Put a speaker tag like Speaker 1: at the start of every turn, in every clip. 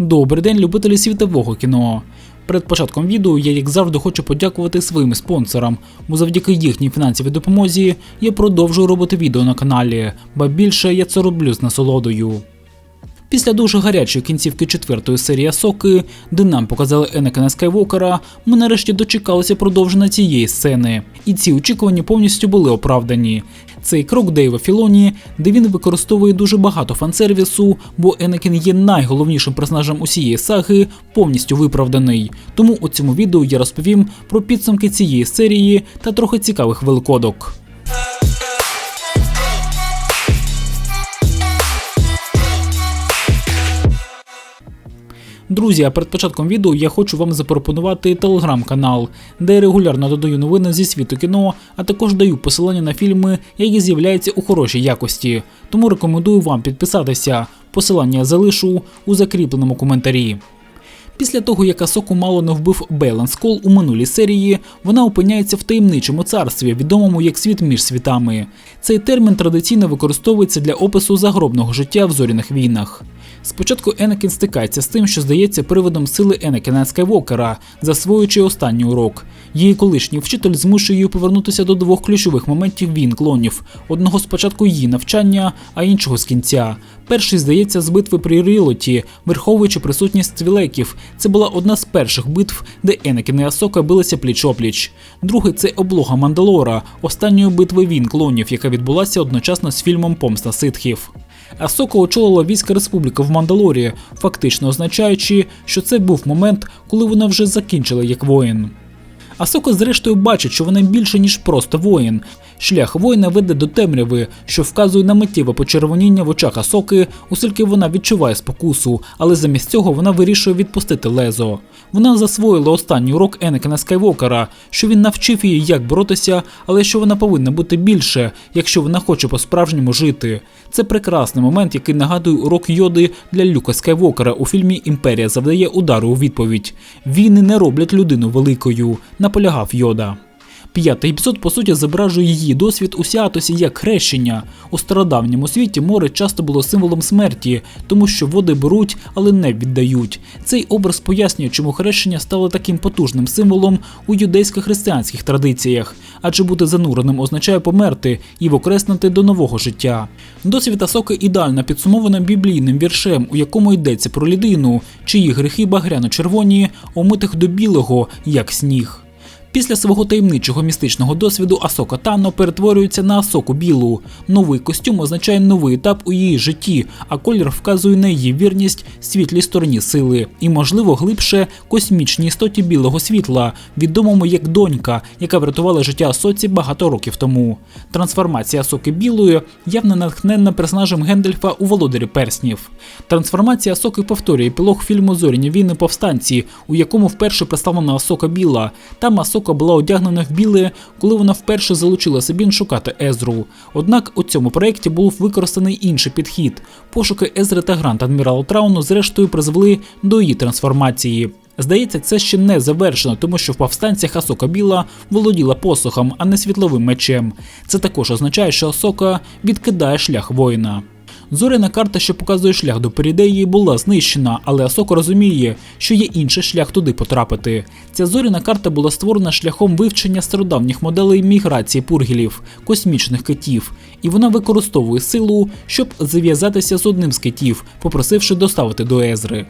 Speaker 1: Добрий день, любителі світового кіно. Перед початком відео я, як завжди, хочу подякувати своїм спонсорам, бо завдяки їхній фінансовій допомозі я продовжую робити відео на каналі, ба більше я це роблю з насолодою. Після дуже гарячої кінцівки четвертої серії Асоки, де нам показали Енекена Скайвокера, ми нарешті дочекалися продовження цієї сцени, і ці очікування повністю були оправдані. Цей крок Дейва Філоні, де він використовує дуже багато фансервісу, бо Енекін є найголовнішим персонажем усієї саги, повністю виправданий. Тому у цьому відео я розповім про підсумки цієї серії та трохи цікавих великодок. Друзі, а перед початком відео я хочу вам запропонувати телеграм-канал, де я регулярно додаю новини зі світу кіно, а також даю посилання на фільми, які з'являються у хорошій якості. Тому рекомендую вам підписатися. Посилання залишу у закріпленому коментарі. Після того, як Асоку мало не вбив Бейлан Скол у минулій серії, вона опиняється в таємничому царстві, відомому як світ між світами. Цей термін традиційно використовується для опису загробного життя в зоряних війнах. Спочатку Енакін стикається з тим, що здається приводом сили Енакіна Скайвокера, засвоюючи останній урок. Її колишній вчитель змушує її повернутися до двох ключових моментів війн клонів: одного спочатку її навчання, а іншого з кінця. Перший здається з битви при Рілоті, враховуючи присутність твілеків. Це була одна з перших битв, де Енакін і Асока билися пліч-опліч. Другий це облога Мандалора, останньої битви він клонів, яка відбулася одночасно з фільмом Помста ситхів. Асока очолила війська республіки в Мандалорі, фактично означаючи, що це був момент, коли вона вже закінчила як воїн. Асока зрештою бачить, що вона більше ніж просто воїн. Шлях воїна веде до темряви, що вказує на миттєве почервоніння в очах Асоки, оскільки вона відчуває спокусу, але замість цього вона вирішує відпустити лезо. Вона засвоїла останній урок Енекена Скайвокера, що він навчив її, як боротися, але що вона повинна бути більше, якщо вона хоче по-справжньому жити. Це прекрасний момент, який нагадує урок йоди для Люка Скайвокера у фільмі Імперія завдає удару у відповідь. Війни не роблять людину великою, наполягав йода. П'ятий епізод, по суті, зображує її досвід у Сіатосі як хрещення. У стародавньому світі море часто було символом смерті, тому що води беруть, але не віддають. Цей образ пояснює, чому хрещення стало таким потужним символом у юдейсько-християнських традиціях, адже бути зануреним означає померти і вокреснути до нового життя. Досвід Асоки ідеально підсумовано біблійним віршем, у якому йдеться про людину, чиї гріхи багряно-червоні, омитих до білого, як сніг. Після свого таємничого містичного досвіду Асока Тано перетворюється на Асоку Білу. Новий костюм означає новий етап у її житті, а колір вказує на її вірність світлій стороні сили і, можливо, глибше космічній істоті білого світла, відомому як донька, яка врятувала життя Асоці багато років тому. Трансформація Асоки Білої явно натхненна персонажем Гендельфа у володарі перснів. Трансформація Асоки повторює епілог фільму Зоряні війни повстанці, у якому вперше представлена Асока Біла. Там Асока Асока була одягнена в біле, коли вона вперше залучила Сабін шукати Езру. Однак у цьому проєкті був використаний інший підхід. Пошуки Езри та Грант Адміралу Трауну зрештою призвели до її трансформації. Здається, це ще не завершено, тому що в повстанцях Асока Біла володіла посохом, а не світловим мечем. Це також означає, що Асока відкидає шлях воїна. Зоряна карта, що показує шлях до Перідеї, була знищена, але Асоко розуміє, що є інший шлях туди потрапити. Ця зоряна карта була створена шляхом вивчення стародавніх моделей міграції пургілів, космічних китів, і вона використовує силу, щоб зав'язатися з одним з китів, попросивши доставити до Езри.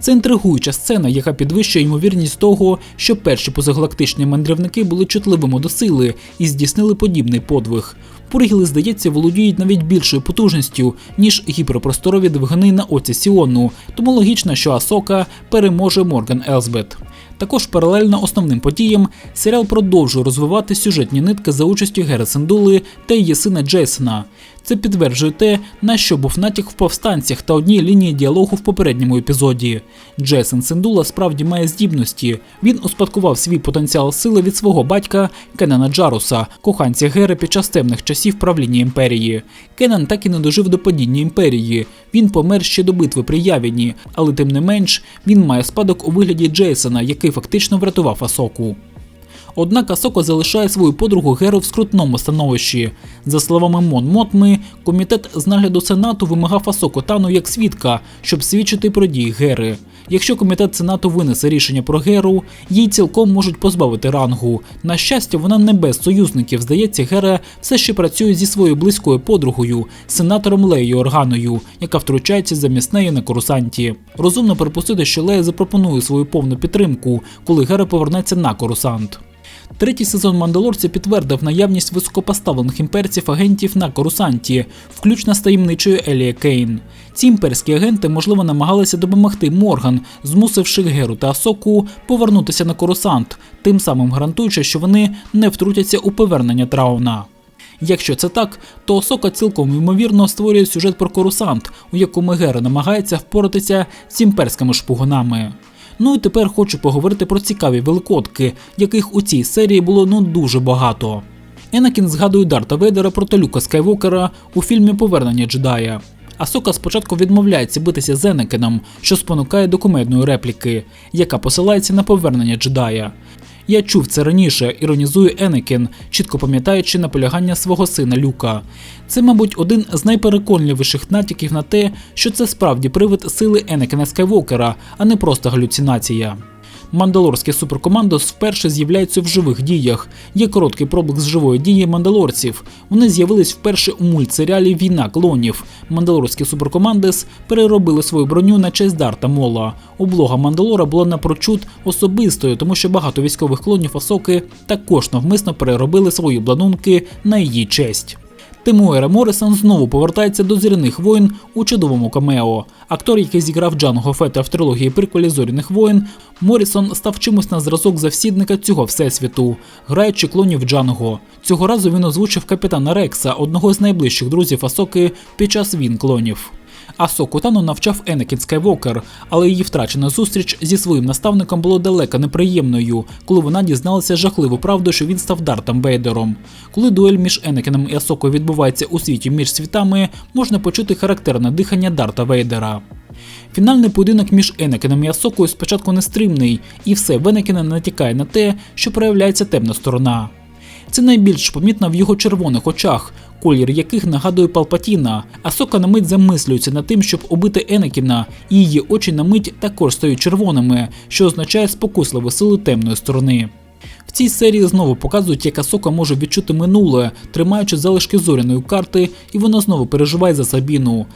Speaker 1: Це інтригуюча сцена, яка підвищує ймовірність того, що перші позагалактичні мандрівники були чутливими до сили і здійснили подібний подвиг. Пургіли, здається, володіють навіть більшою потужністю, ніж гіперпросторові двигуни на оці Сіону, тому логічно, що Асока переможе Морган Елсбет. Також паралельно основним подіям серіал продовжує розвивати сюжетні нитки за участю Гера Сендули та її сина Джейсона. Це підтверджує те, на що був натяк в повстанцях та одній лінії діалогу в попередньому епізоді. Джейсон Сендула справді має здібності. Він успадкував свій потенціал сили від свого батька Кенана Джаруса, коханця Гери під час темних часів правління імперії. Кенан так і не дожив до падіння імперії. Він помер ще до битви при Явіні, але тим не менш він має спадок у вигляді Джейсона, який фактично врятував Асоку. Однак Асока залишає свою подругу Геру в скрутному становищі. За словами Мон Мотми, комітет з нагляду Сенату вимагав Асоку Тану як свідка, щоб свідчити про дії Гери. Якщо комітет Сенату винесе рішення про Геру, їй цілком можуть позбавити рангу. На щастя, вона не без союзників. Здається, Гера все ще працює зі своєю близькою подругою, сенатором Леєю Органою, яка втручається замість неї на корусанті. Розумно припустити, що Лея запропонує свою повну підтримку, коли Гера повернеться на корусант. Третій сезон Мандалорця підтвердив наявність високопоставлених імперців агентів на Корусанті, включно з таємничою Елія Кейн. Ці імперські агенти, можливо, намагалися допомогти Морган, змусивши Геру та Асоку повернутися на Корусант, тим самим гарантуючи, що вони не втрутяться у повернення Трауна. Якщо це так, то Осока цілком ймовірно створює сюжет про Корусант, у якому Гера намагається впоратися з імперськими шпигунами. Ну і тепер хочу поговорити про цікаві великодки, яких у цій серії було ну дуже багато. Енакін згадує Дарта Вейдера проти Люка Скайвокера у фільмі Повернення джедая. Асока спочатку відмовляється битися з Енакеном, що спонукає до кумедної репліки, яка посилається на повернення джедая. Я чув це раніше, іронізує Енекен, чітко пам'ятаючи наполягання свого сина Люка. Це, мабуть, один з найпереконливіших натяків на те, що це справді привид сили Енекена Скайвокера, а не просто галюцинація. Мандалорський суперкомандос вперше з'являється в живих діях. Є короткий проблиск з живої дії мандалорців. Вони з'явились вперше у мультсеріалі Війна клонів. Мандалорські суперкомандос переробили свою броню на честь Дарта Мола. Облога Мандалора була напрочуд особистою, тому що багато військових клонів Асоки також навмисно переробили свої бланунки на її честь. Тимуера Моррисон знову повертається до зіряних воїн у чудовому камео. Актор, який зіграв Джанго Фета в трилогії приквелі зоряних воїн, Моррісон став чимось на зразок завсідника цього всесвіту, граючи клонів Джанго. Цього разу він озвучив капітана Рекса, одного з найближчих друзів Асоки під час війн клонів. Асоку Тану навчав Енекін Скайвокер, але її втрачена зустріч зі своїм наставником була далеко неприємною, коли вона дізналася жахливу правду, що він став Дартом Вейдером. Коли дуель між Енекеном і Асокою відбувається у світі між світами, можна почути характерне дихання Дарта Вейдера. Фінальний поєдинок між Енекеном і Асокою спочатку нестримний, і все в Енекена натякає на те, що проявляється темна сторона. Це найбільш помітно в його червоних очах, колір яких нагадує Палпатіна. Асока на мить замислюється над тим, щоб убити Енекіна, і її очі на мить також стають червоними, що означає спокусливу силу темної сторони. В цій серії знову показують, як Асока може відчути минуле, тримаючи залишки зоряної карти, і вона знову переживає за Сабіну.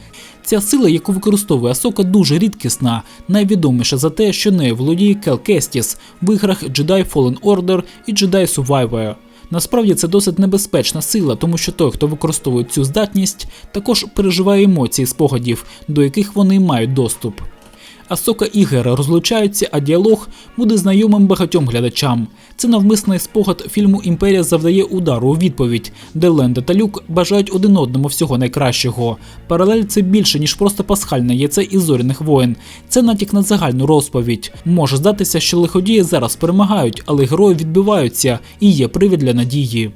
Speaker 1: Ця сила, яку використовує Асока, дуже рідкісна, найвідоміша за те, що нею володіє Кел Кестіс в іграх Jedi Fallen Order і Jedi Survivor. Насправді це досить небезпечна сила, тому що той, хто використовує цю здатність, також переживає емоції спогадів, до яких вони мають доступ. Асока і Гера розлучаються, а діалог буде знайомим багатьом глядачам. Це навмисний спогад фільму Імперія завдає удару у відповідь, де Ленда та Люк бажають один одному всього найкращого. Паралель це більше ніж просто пасхальне яйце із зоряних воїн. Це натяк на загальну розповідь. Може здатися, що лиходії зараз перемагають, але герої відбиваються і є привід для надії.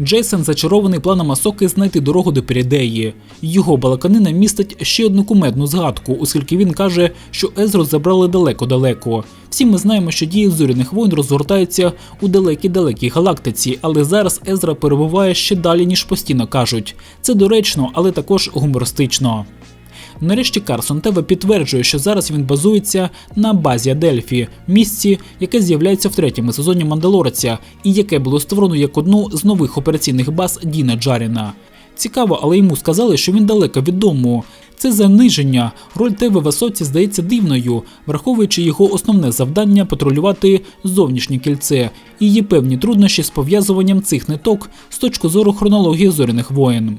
Speaker 1: Джейсон зачарований планом Асоки знайти дорогу до Пірідеї. Його балаканина містить ще одну кумедну згадку, оскільки він каже, що Езру забрали далеко-далеко. Всі ми знаємо, що дії зоряних воїн розгортаються у далекій-далекій галактиці, але зараз Езра перебуває ще далі, ніж постійно кажуть. Це доречно, але також гумористично. Нарешті Карсон Тева підтверджує, що зараз він базується на базі Адельфі, місці, яке з'являється в третьому сезоні Мандалорця, і яке було створено як одну з нових операційних баз Діна Джаріна. Цікаво, але йому сказали, що він далеко від дому. Це заниження. Роль Теви в Асоці здається дивною, враховуючи його основне завдання патрулювати зовнішнє кільце і є певні труднощі з пов'язуванням цих ниток з точки зору хронології зоряних воєн.